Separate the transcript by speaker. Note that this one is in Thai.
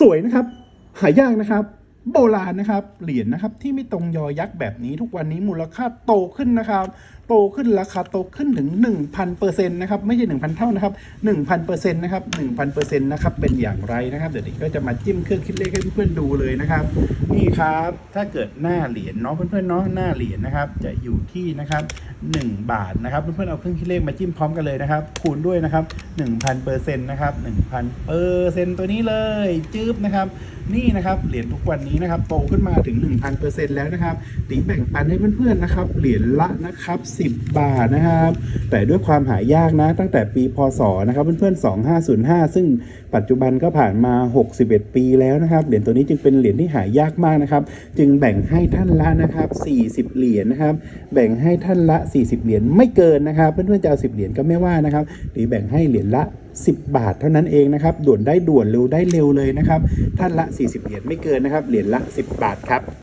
Speaker 1: สวยนะครับหายากนะครับ โบราณนะครับ เหรียญนะครับที่ไม่ตรงยอยักษ์แบบนี้ทุกวันนี้มูลค่าโตขึ้นนะครับ โตขึ้นราคาโตขึ้นถึง 1,000เปอร์เซ็นต์นะครับไม่ใช่ 1,000 เท่านะครับ 1,000เปอร์เซ็นต์นะครับ1,000เปอร์เซ็นต์นะครับเป็นอย่างไรนะครับ เดี๋ยวนี้ก็จะมาจิ้มเครื่องคิดเลขให้เพื่อนๆดูเลยนะครับ นี่ครับถ้าเกิดหน้าเหรียญเนาะเพื่อนๆเนาะหน้าเหรียญนะครับ จะอยู่ที่นะครับ 1 บาทนะครับเพื่อนๆเอาเครื่องคิดเลขมาจิ้มพร้อมกันเลยนะครับ คูณด้วยนะครับ 1,000เปอร์เซ็นต์นะครับ1,000เปอร์เซ็นต์ตัวนี้เลยจื๊บนะครับ นี่นะครับเหรียญทุกวันนี้นะครับโตขึ้นมาถึง 1,000เปอร์เซ็นต์แล้วนะครับตีแบ่งปันให้เพื่อนๆนะครับเหรียญละนะครับ 10 บาทนะครับ แต่ด้วยความหายากนะ ตั้งแต่ปีพศนะครับเพื่อนๆ 2505 ซึ่งปัจจุบันก็ผ่านมา 61 ปีแล้วนะครับ เหรียญตัวนี้จึงเป็นเหรียญที่หายากมากนะครับ จึงแบ่งให้ท่านละนะครับ 40 เหรียญนะครับ แบ่งให้ท่านละ 40 เหรียญไม่เกินนะครับ เพื่อนๆจะเอา10 เหรียญก็ไม่ว่านะครับ หรือแบ่งให้เหรียญละ 10 บาทเท่านั้นเองนะครับ ด่วนได้ด่วนเร็วได้เร็วเลยนะครับ ท่านละ 40 เหรียญไม่เกินนะครับ เหรียญละ 10 บาทครับ